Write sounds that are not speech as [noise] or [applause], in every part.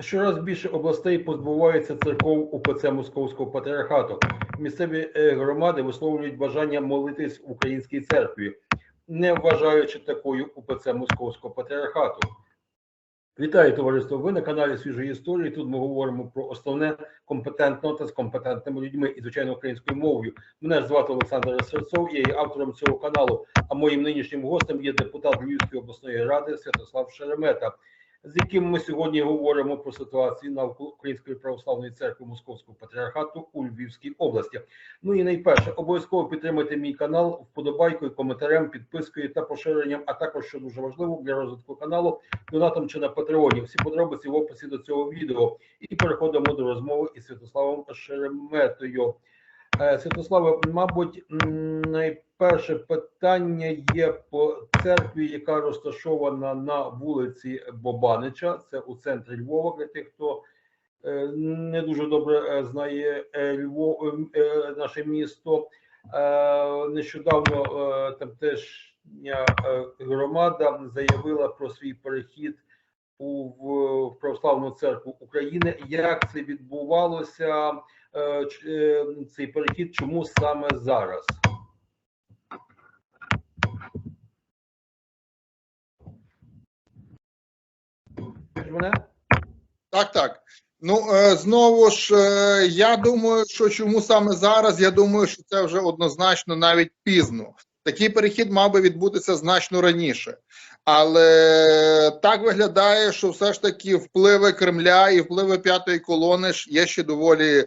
Щораз більше областей позбуваються церков УПЦ Московського патріархату. Місцеві е, громади висловлюють бажання молитись в українській церкві, не вважаючи такою УПЦ Московського патріархату. Вітаю товариство! Ви на каналі Свіжої історії. Тут ми говоримо про основне компетентно та з компетентними людьми і звичайно українською мовою. Мене звати Олександр Серцов, я є автором цього каналу. А моїм нинішнім гостем є депутат Львівської обласної ради Святослав Шеремета, з яким ми сьогодні говоримо про ситуацію навколо Української православної церкви Московського патріархату у Львівській області. Ну і найперше, обов'язково підтримайте мій канал вподобайкою, коментарем, підпискою та поширенням, а також що дуже важливо для розвитку каналу, донатом чи на Патреоні. Всі подробиці в описі до цього відео. І переходимо до розмови із Святославом Шереметою. Е, Святославе, мабуть, найперше питання є по церкві, яка розташована на вулиці Бобанича. Це у центрі Львова, для тих, хто е, не дуже добре е, знає Львов, наше місто. Нещодавно тамтешня е, громада заявила про свій перехід у в православну церкву України. Як це відбувалося? Е, е, Цей перехід, чому саме зараз? Мене? Так, так. Ну е, знову ж я думаю, що чому саме зараз? Я думаю, що це вже однозначно навіть пізно. Такий перехід мав би відбутися значно раніше. Але так виглядає, що все ж таки впливи Кремля і впливи п'ятої колони ж є ще доволі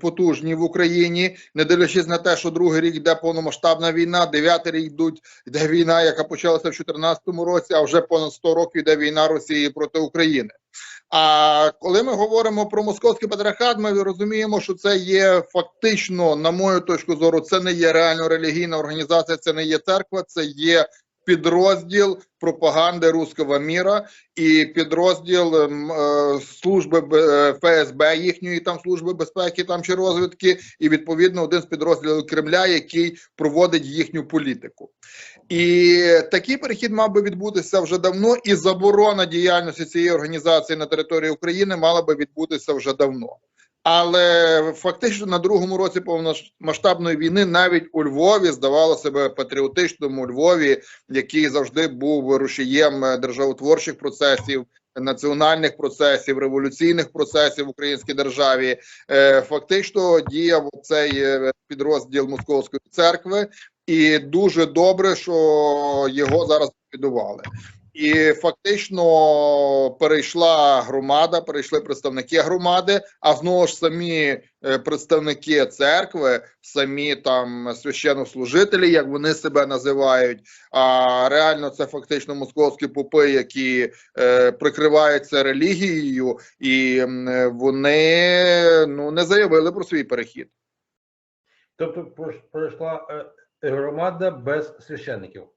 потужні в Україні, не дивлячись на те, що другий рік йде повномасштабна війна, дев'ятий рік йдуть йде війна, яка почалася в 2014 році, а вже понад 100 років йде війна Росії проти України. А коли ми говоримо про московський патріархат, ми розуміємо, що це є фактично, на мою точку зору, це не є реально релігійна організація, це не є церква, це є підрозділ пропаганди руського міра і підрозділ ем, е, служби е, ФСБ їхньої там служби безпеки там чи розвідки, і відповідно один з підрозділів Кремля, який проводить їхню політику. І такий перехід мав би відбутися вже давно, і заборона діяльності цієї організації на території України мала би відбутися вже давно. Але фактично на другому році повномасштабної війни навіть у Львові здавало себе патріотичному Львові, який завжди був рушієм державотворчих процесів. Національних процесів, революційних процесів в українській державі е, фактично діяв цей е, підрозділ московської церкви, і дуже добре, що його зараз ліквідували. І фактично перейшла громада, перейшли представники громади, а знову ж самі е, представники церкви, самі там священнослужителі, як вони себе називають. А реально це фактично московські попи, які е, прикриваються релігією, і вони ну не заявили про свій перехід. Тобто пройшла е, громада без священників.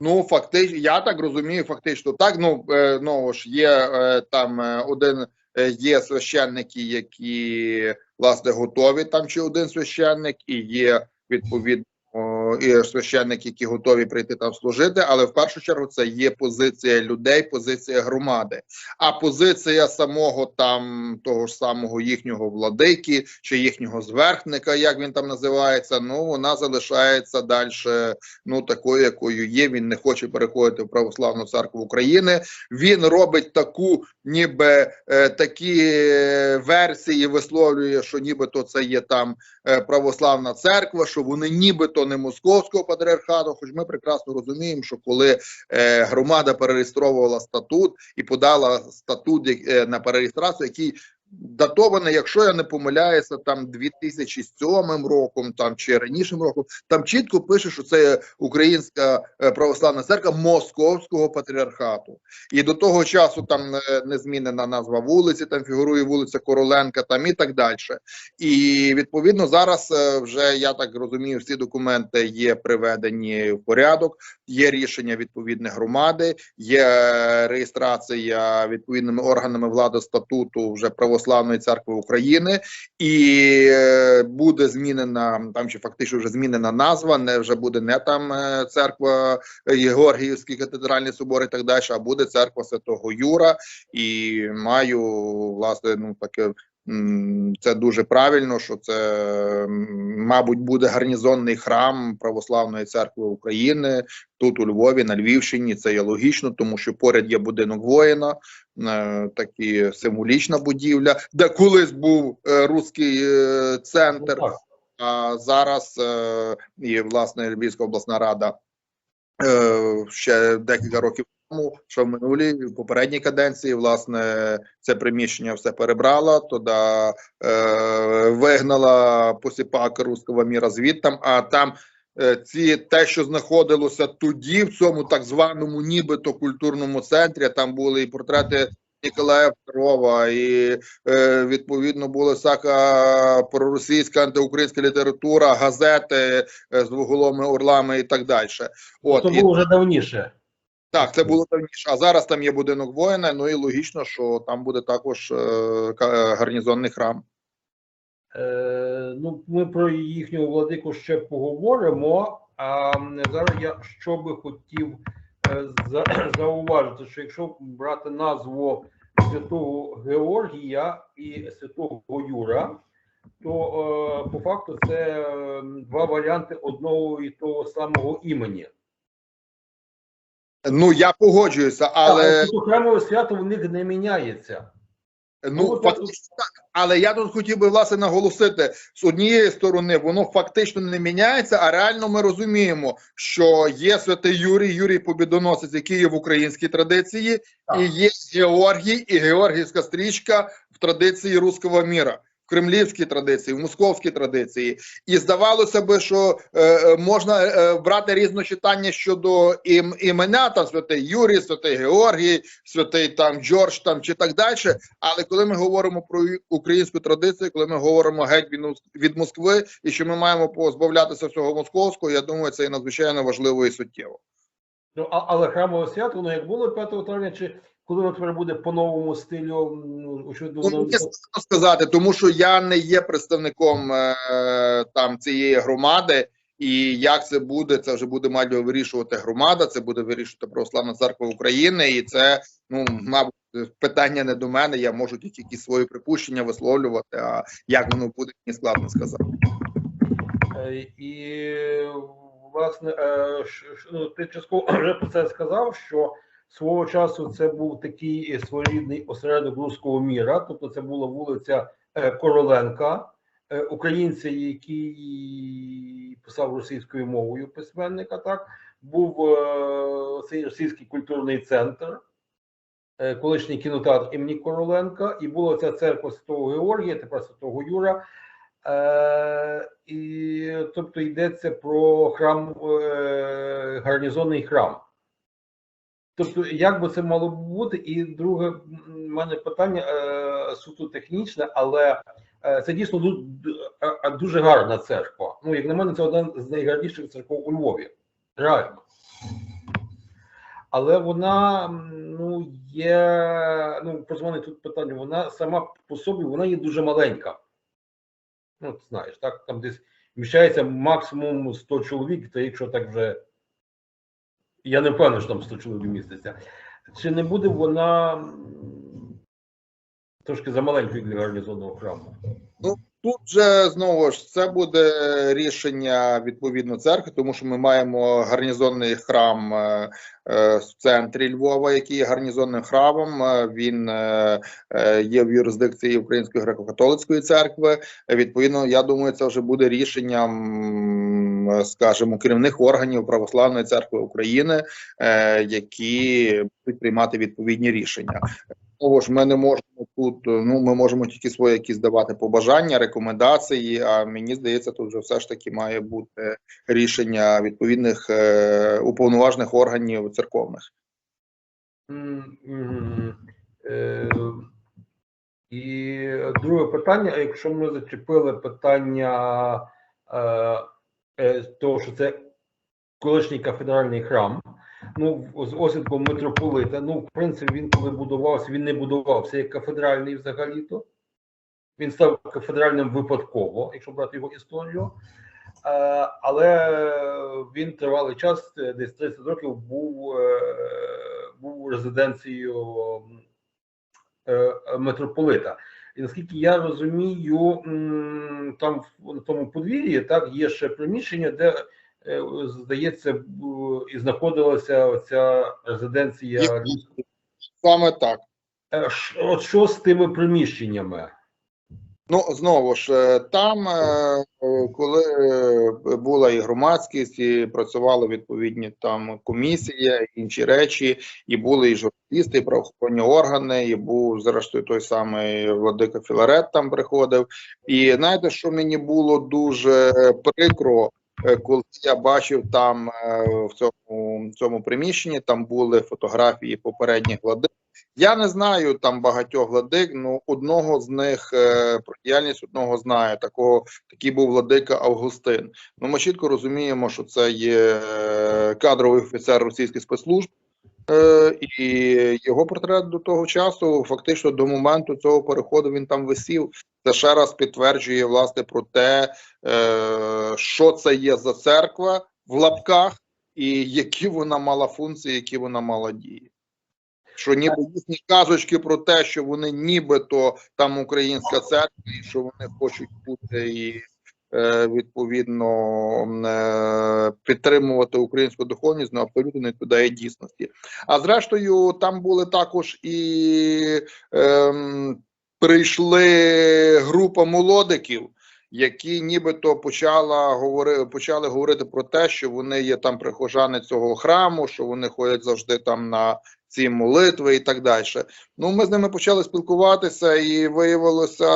Ну, фактично, я так розумію, фактично так. Ну ну ж є е, там е, один є священники, які власне готові там, чи один священник, і є відповідно і священники, які готові прийти там служити. Але в першу чергу це є позиція людей, позиція громади. А позиція самого там того ж самого їхнього владики чи їхнього зверхника, як він там називається, ну вона залишається далі ну такою, якою є. Він не хоче переходити в православну церкву України. Він робить таку, ніби е, такі е, версії висловлює, що нібито це є там е, православна церква, що вони нібито не московського патріархату. Хоч ми прекрасно розуміємо, що коли е, громада перереєстровувала статут і подала статут е, на перереєстрацію, який датований, якщо я не помиляюся, там 2007 роком, там чи ранішим роком, там чітко пише, що це українська е, православна церква московського патріархату. І до того часу там е, не змінена назва вулиці, там фігурує вулиця Короленка, там і так далі. І відповідно зараз е, вже я так розумію, всі документи є приведені в порядок. Є рішення відповідної громади, є реєстрація відповідними органами влади статуту вже православної Православної церкви України, і е, буде змінена там чи фактично вже змінена назва. Не вже буде не там е, церква Єгоргіївський катедральний собор і так далі, а буде церква Святого Юра. І маю власне ну таке. Це дуже правильно, що це, мабуть, буде гарнізонний храм Православної церкви України тут у Львові, на Львівщині. Це є логічно, тому що поряд є будинок воїна, е, такі символічна будівля, де колись був е, руський е, Ну, центр. А зараз е, і власне Львівська обласна рада е, ще декілька років тому, що в минулій в попередній каденції, власне, це приміщення все перебрала, туди е, вигнала посіпак руського міра звідтам, а там. Е, Ці те, що знаходилося тоді, в цьому так званому нібито культурному центрі, там були і портрети Ніколая II, і е, відповідно була всяка проросійська антиукраїнська література, газети е, з двоголовими орлами і так далі. От Це і, було вже давніше. так, це було давніше. А зараз там є будинок воїна. Ну і логічно, що там буде також е, гарнізонний храм. Е, ну, ми про їхнього владику ще поговоримо. А зараз я що би хотів е, [clears throat] зауважити, що якщо брати назву святого Георгія і святого Юра, то е, по факту це два варіанти одного і того самого імені. Ну я погоджуюся, але храмове свято в них не міняється. Ну ну, фактично так. Але я тут хотів би власне наголосити з однієї сторони, воно фактично не міняється, а реально ми розуміємо, що є святий Юрій, Юрій Побідоносець, який є в українській традиції, Так. і є Георгій і Георгійська стрічка в традиції руського міра. В кремлівській традиції, в московській традиції, і здавалося би, що е, е, можна е, брати різночитання щодо ім, імена там святий Юрій, святий Георгій, святий там Джордж там чи так далі. Але коли ми говоримо про українську традицію, коли ми говоримо геть від, Москви, і що ми маємо позбавлятися всього московського, я думаю, це є надзвичайно важливо і суттєво. Ну, але храмове свято, воно як було 5 травня, чи коли тепер буде по новому стилю, очевидно, Ну, складно сказати, тому що я не є представником е, там цієї громади, і як це буде, це вже буде мать вирішувати громада, це буде вирішувати Православна церква України, і це ну мабуть питання не до мене. Я можу тільки свої припущення висловлювати. А як воно буде, мені складно сказати. Е, І власне, е, ну, ти частково [clears throat] вже про це сказав, що свого часу це був такий своєрідний осередок руського міра, тобто це була вулиця е, Короленка, е, українця, який писав російською мовою письменника, так був е, цей російський культурний центр. е, Колишній кінотеатр імені Короленка, і була ця церква Святого Георгія, тепер Святого Юра, Е, і тобто йдеться про храм, е, гарнізонний храм. Тобто, як би це мало бути? І друге, в мене питання е, суто технічне, але е, це дійсно а- а дуже гарна церква. Ну, як на мене, це одна з найгарніших церков у Львові. Реально. Але вона ну, є. Ну, про мене тут питання. Вона сама по собі вона є дуже маленька. Ну, ти знаєш, так, там десь вміщається максимум 100 чоловік, то якщо так вже. Я не впевнений, що там 100 чоловік міститься. Чи не буде вона трошки трошки замаленькою для гарнізонного храму? Тут же знову ж це буде рішення відповідно церкви, тому що ми маємо гарнізонний храм е, е, в центрі Львова, який є гарнізонним храмом. Е, Він є в юрисдикції Української греко-католицької церкви. Відповідно, я думаю, це вже буде рішенням, скажімо, керівних органів Православної церкви України, які будуть приймати відповідні рішення. Знову ж ми не можемо тут. Ну ми можемо тільки свої якісь давати побажання, рекомендації. А мені здається, тут вже все ж таки має бути рішення відповідних е, уповноважених органів церковних. Е, І друге питання: якщо ми зачепили питання е, е, того, що це колишній кафедральний храм, ну з осідком митрополита. Ну, в принципі, він коли будувався, він не будувався як кафедральний взагалі-то. Він став кафедральним випадково, якщо брати його історію. Але він тривалий час, десь 30 років, був, е, був резиденцією е, митрополита. І наскільки я розумію, там на тому подвір'ї так є ще приміщення, де здається, і знаходилася ця резиденція. Саме так. Е, От що з тими приміщеннями? Ну знову ж е, там, е, е, коли е, була і громадськість, і працювали відповідні там комісія, інші речі, і були і журналісти, і правоохоронні органи, і був зрештою той самий Владика Філарет там приходив. І знаєте, що мені було дуже прикро, е, коли я бачив там е, в цьому, в цьому приміщенні, там були фотографії попередніх владик. Я не знаю там багатьох владик, ну одного з них е, про діяльність одного знаю. Такого такий був владика Августин. Ну ми чітко розуміємо, що це є е, кадровий офіцер російських спецслужб. Е, і його портрет до того часу, фактично до моменту цього переходу, він там висів. Це ще раз підтверджує власне про те, е, що це є за церква в лапках, і які вона мала функції, які вона мала дії. Що ніби їхні казочки про те, що вони нібито там українська церква, і що вони хочуть бути і відповідно е, підтримувати українську духовність, ну абсолютно не відповідає дійсності. А зрештою, там були також і ем, прийшли група молодиків. Які нібито почала говори, почали говорити про те, що вони є там прихожани цього храму, що вони ходять завжди там на ці молитви і так далі. Ну, ми з ними почали спілкуватися, і виявилося,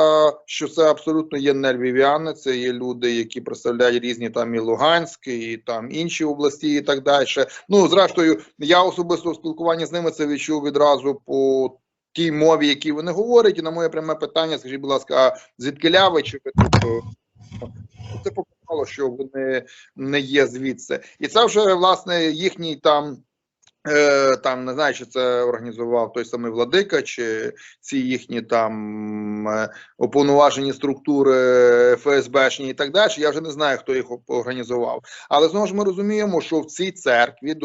що це абсолютно є не львів'яни, це є люди, які представляють різні там і Луганськ, і там інші області, і так далі. Ну, зрештою, я особисто в спілкуванні з ними це відчув відразу по тій мові, які вони говорять. І на моє пряме питання, скажіть, будь ласка, а звідки ви чи е, Це показало, що вони не є звідси, і це вже власне їхній там. Е, там не знаю, чи це організував той самий владика, чи ці їхні там е, уповноважені структури ФСБшні і так далі. Я вже не знаю, хто їх організував. Але знову ж ми розуміємо, що в цій церкві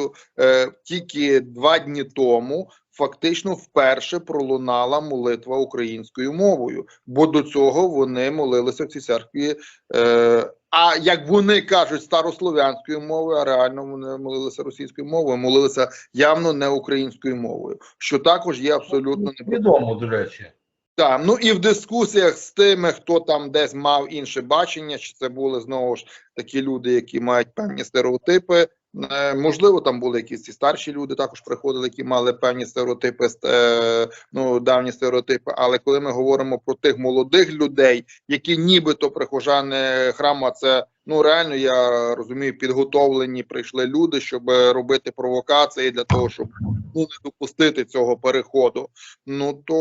е, тільки два дні тому. Фактично вперше пролунала молитва українською мовою, бо до цього вони молилися в цій церкві. Е, а як вони кажуть старослов'янською мовою, а реально вони молилися російською мовою, молилися явно не українською мовою, що також є абсолютно невідомо, до речі. так, ну і в дискусіях з тими, хто там десь мав інше бачення, чи це були знову ж такі люди, які мають певні стереотипи. Е, Можливо, там були якісь і старші люди, також приходили, які мали певні стереотипи, е, ну давні стереотипи. Але коли ми говоримо про тих молодих людей, які нібито прихожани храму, а це ну реально я розумію, підготовлені прийшли люди, щоб робити провокації для того, щоб ну, не допустити цього переходу. Ну то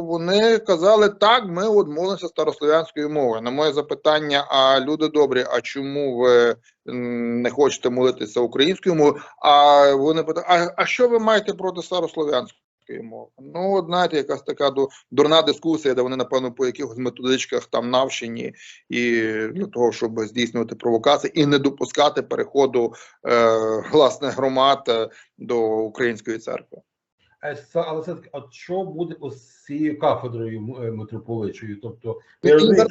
вони казали так, ми от молимося старослов'янською мовою. На моє запитання: а люди добрі, а чому ви не хочете молитися українською мовою? А вони питають, а, а що ви маєте проти старослов'янської? Мови? Ну, знаєте, якась така дурна дискусія, де вони, напевно, по якихось методичках там навчені, і для того, щоб здійснювати провокації і не допускати переходу е, власне громад е, до української церкви. Е, Але все таки, от що буде з цією кафедрою е, митрополичою? Тобто, я розумію,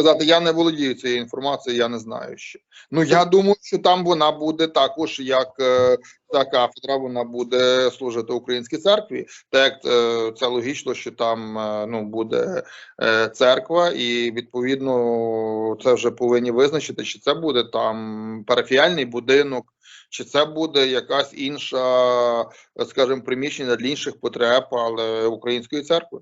сказати, я не володію цією інформацією, я не знаю ще. Ну я думаю, що там вона буде також, як е, ця кафедра, вона буде служити українській церкві. Так е, це логічно, що там е, ну буде е, церква, і відповідно це вже повинні визначити, чи це буде там парафіальний будинок. Чи це буде якась інша, е, скажімо, приміщення для інших потреб, але української церкви?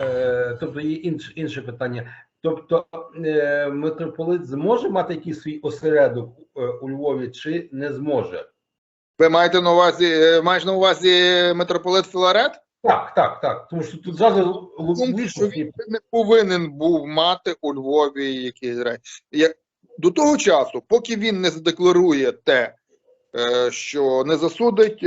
Е, тобто є інше, інше питання. Тобто, е, митрополит зможе мати якийсь свій осередок е, у Львові чи не зможе? Ви маєте на увазі, маєш на увазі митрополит Філарет? Так, так, так. Тому що тут зразу Думаю, що логічно він не повинен був мати у Львові якісь речі. До того часу, поки він не задекларує те, що не засудить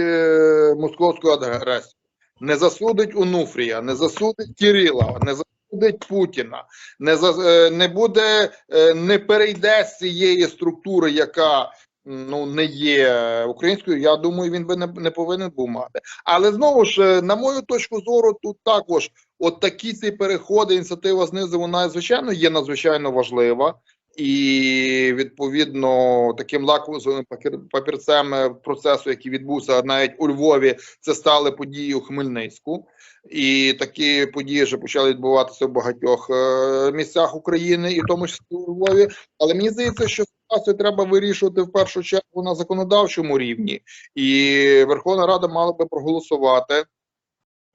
московську агресію, не засудить Онуфрія, не засудить Кирила, не засудить засудить Путіна, не за е, не буде, е, не перейде з цієї структури, яка ну не є українською. Я думаю, він би не, не повинен був мати. Але знову ж, е, на мою точку зору, тут також от такі ці переходи, ініціатива знизу, вона звичайно є надзвичайно важлива. І відповідно таким лакмусовим папір- папірцем е, процесу, який відбувся навіть у Львові, це стали події у Хмельницьку, і такі події вже почали відбуватися в багатьох е, місцях України, і в тому числі у Львові. Але мені здається, що ситуацію треба вирішувати в першу чергу на законодавчому рівні, і Верховна Рада мала би проголосувати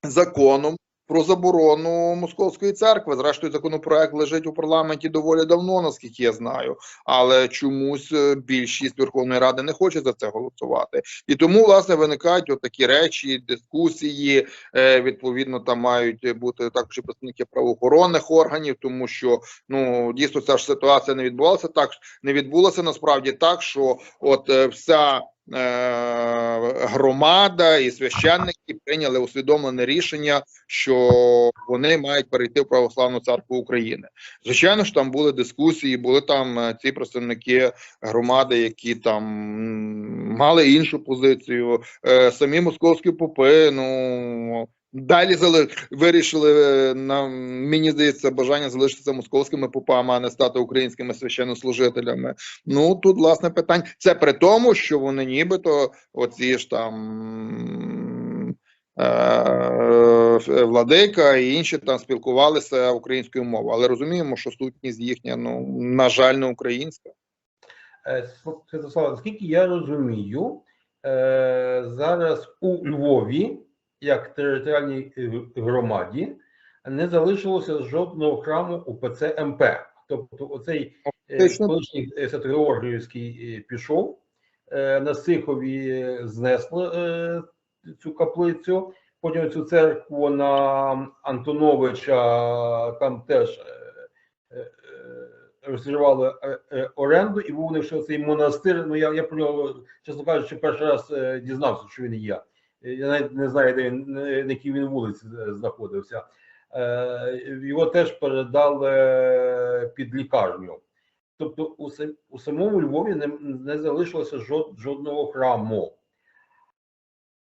законом про заборону московської церкви. Зрештою, законопроект лежить у парламенті доволі давно, наскільки я знаю. Але чомусь е, більшість Верховної Ради не хоче за це голосувати. І тому власне виникають от такі речі, дискусії. Е, відповідно, там мають бути також і представники правоохоронних органів, тому що ну дійсно ця ж ситуація не відбувалася так, не відбулася насправді так, що от е, вся. Е, Громада і священники прийняли усвідомлене рішення, що вони мають перейти в православну церкву України. Звичайно ж, там були дискусії, були там е, ці представники громади, які там мали іншу позицію. Е, Самі московські попи, ну. Далі вирішили е, нам мені здається бажання залишитися московськими попами, а не стати українськими священнослужителями. Ну тут власне питання. Це при тому, що вони нібито оці ж там е, владика і інші там спілкувалися українською мовою, але розуміємо, що сутність їхня, ну на жаль, не українська. Е, Святослав, наскільки я розумію, е, зараз у Львові, як територіальній громаді, не залишилося жодного храму УПЦ МП. Тобто, оцей е, колишній е, е, пішов, на Сихові знесли е, цю каплицю, потім цю церкву на Антоновича там теж. розірвали оренду, і був лише цей монастир. Ну я, я про нього, чесно кажучи, перший раз дізнався, що він є. Я навіть не знаю, де він на якій він вулиці знаходився. Е, Його теж передали е, під лікарню. Тобто, у, сам- у самому Львові не, не залишилося жод, жодного храму.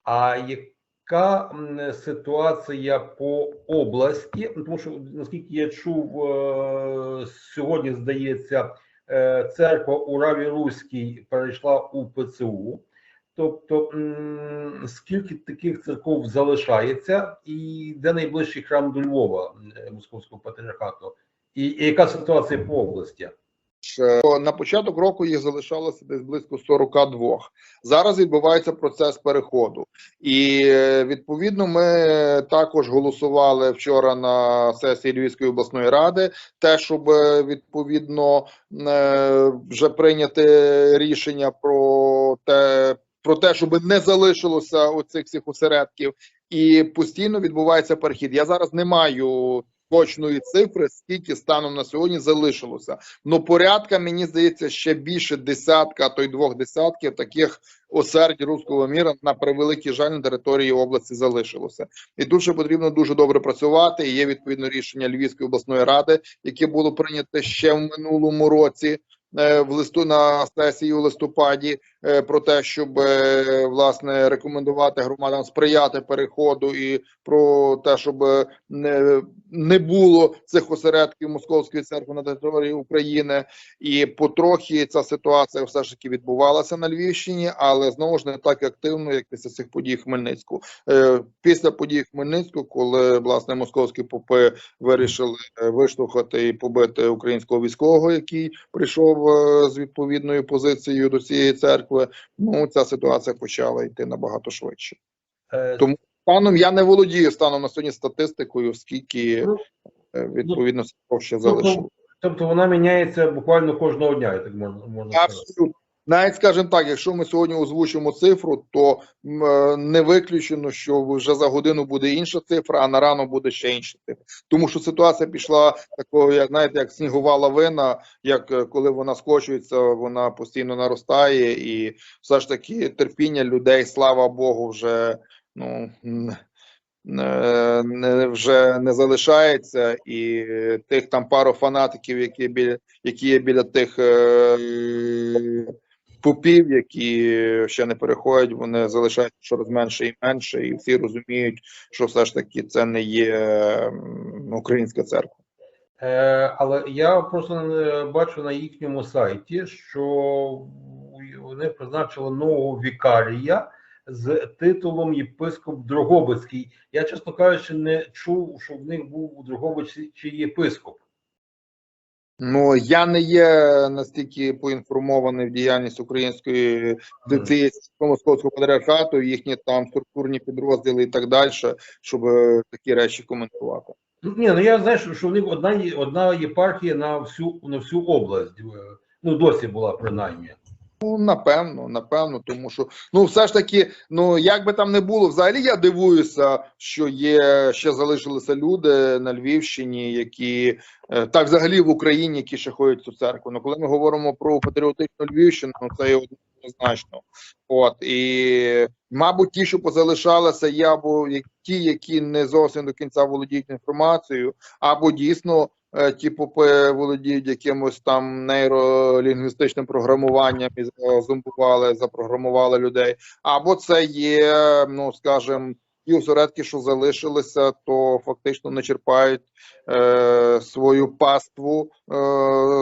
А яка ситуація по області? Тому що, наскільки я чув, е, сьогодні, здається, церква у Раві Руській перейшла у ПЦУ. Тобто, скільки таких церков залишається, і де найближчий храм до Львова е, Московського патріархату? І, і яка ситуація по області? Е, На початок року їх залишалося десь близько 42. Зараз відбувається процес переходу, і е, відповідно ми також голосували вчора на сесії Львівської обласної ради, те, щоб відповідно вже прийняти рішення про те, про те, щоб не залишилося оцих всіх осередків, і постійно відбувається перехід. Я зараз не маю точної цифри, скільки станом на сьогодні залишилося. Ну, порядка, мені здається, ще більше десятка, а то й двох десятків таких осердь руського міра на превеликий жаль на території області залишилося. І ще потрібно дуже добре працювати. І є відповідно рішення Львівської обласної ради, яке було прийнято ще в минулому році. е, В листу на сесії у листопаді про те, щоб е, власне рекомендувати громадам сприяти переходу, і про те, щоб е, не, не було цих осередків московської церкви на території України, і потрохи ця ситуація все ж таки відбувалася на Львівщині, але знову ж не так активно, як після цих подій Хмельницьку. Е, Після подій Хмельницьку, коли власне московські попи вирішили е, виштовхати і побити українського військового, який прийшов е, з відповідною позицією до цієї церкви, ну ця ситуація почала йти набагато швидше. Е, Тому Станом я не володію станом на сьогодні статистикою, скільки Ну, е, відповідно церков ще тобто, залишилось. тобто вона міняється буквально кожного дня, я так можна, можна сказати. Абсолютно. Навіть скажімо так, якщо ми сьогодні озвучимо цифру, то е, не виключено, що вже за годину буде інша цифра, а на рано буде ще інша цифра. Тому що ситуація пішла такого, як знаєте, як снігова лавина, як е, коли вона скочується, вона постійно наростає, і все ж таки терпіння людей, слава Богу, вже ну е, не, вже не залишається, і тих там пару фанатиків, які біля які є біля тих е, попів, які ще не переходять, вони залишаються щораз менше і менше, і всі розуміють, що все ж таки це не є українська церква. Е, але я просто е, бачу на їхньому сайті, що вони призначили нового вікарія з титулом єпископ Дрогобицький. Я, чесно кажучи, не чув, що в них був у Дрогобичі єпископ. Ну я не є настільки поінформований в діяльність української ДЦС московського патріархату, їхні там структурні підрозділи і так далі, щоб е, такі речі коментувати. Ну, Ні, ну я знаю, що, що в них одна, одна єпархія на всю, на всю область. Е, Ну, досі була принаймні. Ну, напевно, напевно, тому що ну все ж таки, ну як би там не було, взагалі я дивуюся, що є ще залишилися люди на Львівщині, які е, так взагалі в Україні, які ще ходять в цю церкву. Ну коли ми говоримо про патріотичну Львівщину, ну це є однозначно. От і мабуть, ті, що позалишалися, є або ті, які не зовсім до кінця володіють інформацією, або дійсно ті попи володіють якимось там нейролінгвістичним програмуванням і зомбували, запрограмували людей, або це є, ну скажімо, ті осередки, що залишилися, то фактично не черпають е, свою паству е,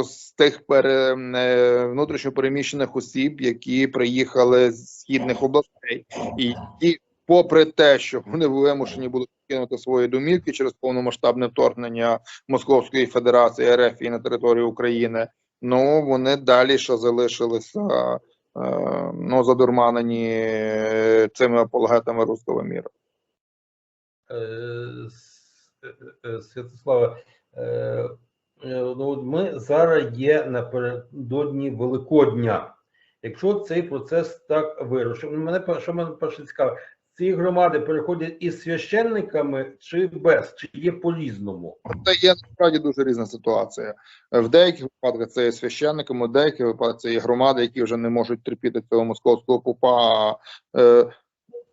з тих пере, е, внутрішньо переміщених осіб, які приїхали з східних областей, і які, попри те, що вони вимушені були покинути свої домівки через повномасштабне вторгнення Московської Федерації РФ і на територію України, ну вони далі ще залишилися е, ну задурманені е, цими апологетами руського міра. Е, е, Святославе, ну, ми зараз є напередодні Великодня. Якщо цей процес так вирушив, ну, мене що мене перше цікаве, ці громади переходять із священниками чи без, чи є по-різному? Це є насправді дуже різна ситуація. В деяких випадках це є священниками, в деяких випадках це є громади, які вже не можуть терпіти цього московського попа. Е,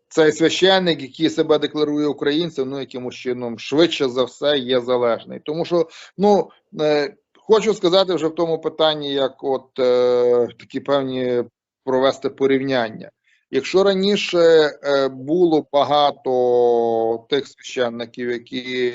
Цей священник, який себе декларує українцем, ну якимось чином швидше за все є залежний. Тому що, ну е, хочу сказати вже в тому питанні, як от е, такі певні провести порівняння. Якщо раніше е, було багато тих священників, які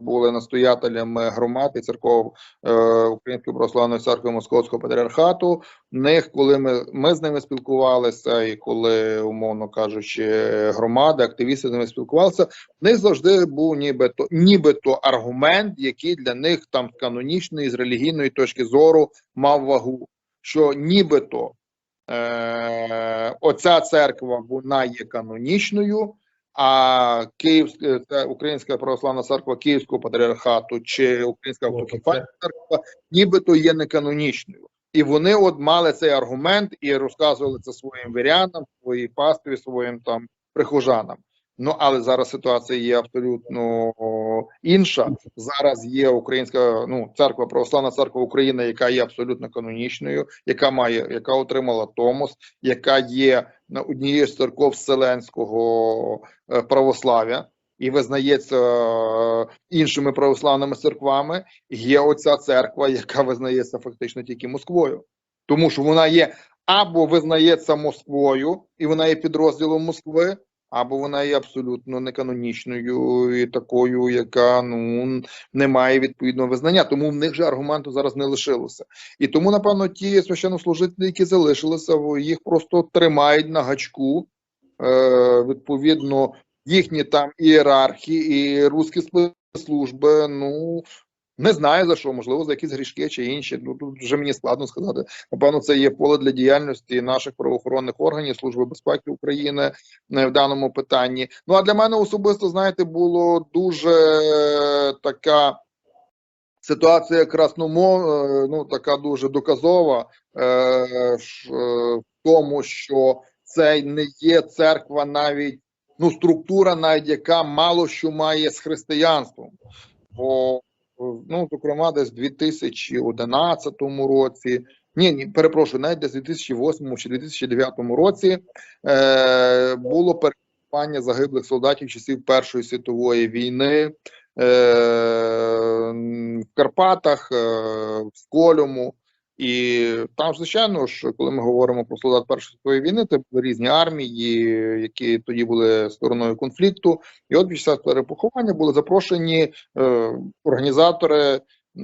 були настоятелями громад і церков е, Української православної церкви Московського патріархату, них, коли ми, ми з ними спілкувалися, і коли, умовно кажучи, громади, активісти з ними спілкувалися, в них завжди був нібито, нібито аргумент, який для них там з канонічної, з релігійної точки зору мав вагу, що нібито е, оця церква вона є канонічною, а Київська Українська православна церква Київського патріархату чи Українська автокефальна церква нібито є неканонічною. І вони от мали цей аргумент і розказували це своїм вірянам, своїй пастві, своїм там прихожанам. Ну але зараз ситуація є абсолютно інша. Зараз є українська ну церква, православна церква України, яка є абсолютно канонічною, яка має, яка отримала Томос, яка є на однією з церков Вселенського е, православ'я і визнається е, іншими православними церквами. Є оця церква, яка визнається фактично тільки Москвою, тому що вона є або визнається Москвою, і вона є підрозділом Москви або вона є абсолютно неканонічною і такою, яка ну не має відповідного визнання. Тому в них же аргументу зараз не лишилося. І тому, напевно, ті священнослужителі, які залишилися, їх просто тримають на гачку. Е, відповідно, їхні там ієрархи і руські спецслужби, ну. Не знаю за що, можливо, за якісь грішки чи інші. Ну тут вже мені складно сказати. Напевно, це є поле для діяльності наших правоохоронних органів Служби безпеки України е, в даному питанні. Ну а для мене особисто, знаєте, було дуже е, така ситуація красномов, е, ну така дуже доказова в тому, що це не є церква, навіть ну структура, навіть яка мало що має з християнством. Бо ну, зокрема, десь в 2011 році. Ні, ні, перепрошую, навіть десь в 2008 чи 2009 році е, було перебування загиблих солдатів часів Першої світової війни е, в Карпатах, е, в Сколюму. І там, звичайно ж, коли ми говоримо про солдат Першої світової війни, це були різні армії, які тоді були стороною конфлікту. І от під час перепоховання були запрошені е, організатори,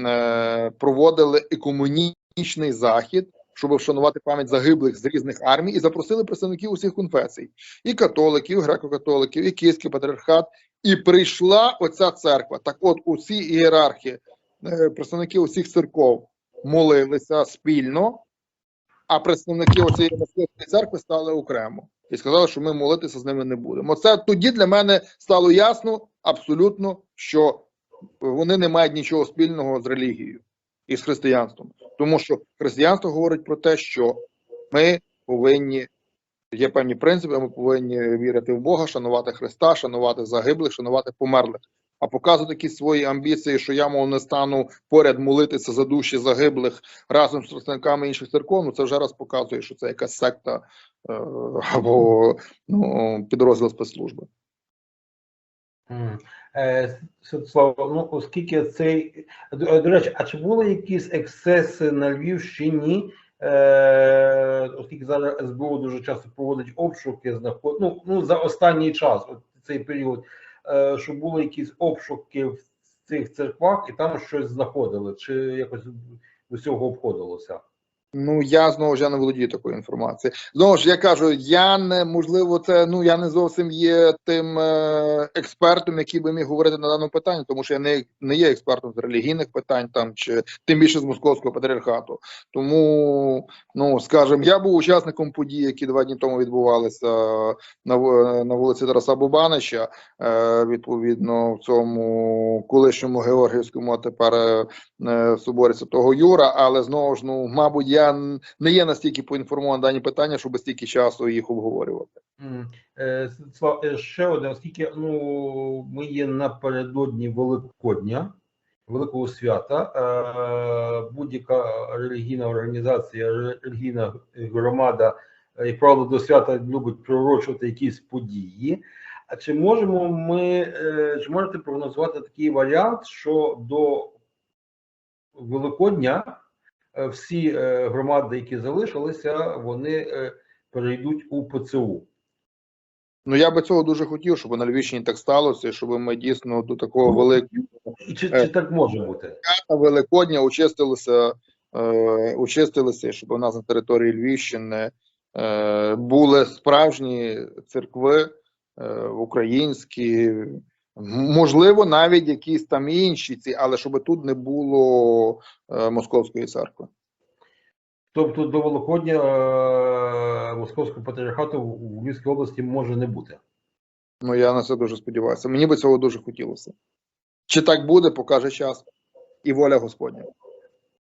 е, проводили екомунічний захід, щоб вшанувати пам'ять загиблих з різних армій, і запросили представників усіх конфесій: і католиків, і греко-католиків, і київський патріархат. І прийшла оця церква. Так, от усі ієрархи, е, представники усіх церков молилися спільно, а представники оцієї московської церкви стали окремо і сказали, що ми молитися з ними не будемо. Це тоді для мене стало ясно абсолютно, що вони не мають нічого спільного з релігією і з християнством, тому що християнство говорить про те, що ми повинні. Є певні принципи, ми повинні вірити в Бога, шанувати Христа, шанувати загиблих, шанувати померлих. А показувати якісь свої амбіції, що я, мов, не стану поряд молитися за душі загиблих разом з представниками інших церков, ну це вже раз показує, що це якась секта е, або ну, підрозділ спецслужби. Е, ну оскільки цей до, до речі, а чи були якісь ексцеси на Львівщині? Е, оскільки зараз СБУ дуже часто проводить обшуки, знаход... ну, ну за останній час, от цей період, що були якісь обшуки в цих церквах, і там щось знаходили, чи якось до цього обходилося? Ну я знову ж я не володію такою інформацією. Знову ж я кажу, я не можливо, це ну я не зовсім є тим е, експертом, який би міг говорити на даному питанні, тому що я не, не є експертом з релігійних питань, там чи тим більше з московського патріархату. Тому, ну скажімо, я був учасником подій, які два дні тому відбувалися на на вулиці Тараса Бубанича, е, відповідно в цьому колишньому Георгіївському, а тепер е, е, соборі Святого Юра, але знову ж ну, мабуть, я не є настільки поінформований дані питання, щоб стільки часу їх обговорювати. Е, е, ще одне, оскільки ну, ми є напередодні Великодня, Великого свята, е, будь-яка релігійна організація, релігійна громада, як правило, до свята любить пророчувати якісь події. А чи можемо ми, чи можете прогнозувати такий варіант, що до Великодня всі е, громади, які залишилися, вони е, перейдуть у ПЦУ? Ну я би цього дуже хотів, щоб на Львівщині так сталося, щоб ми дійсно до такого великого чи, Е. чи так може бути? Великодня очистилися, е, очистилися, щоб у нас на території Львівщини е, були справжні церкви е, українські, можливо, навіть якісь там інші ці, але щоб тут не було е, московської церкви. Тобто до Великодня е, Московського патріархату в в Львівській області може не бути. Ну я на це дуже сподіваюся. Мені би цього дуже хотілося. Чи так буде, покаже час і воля Господня.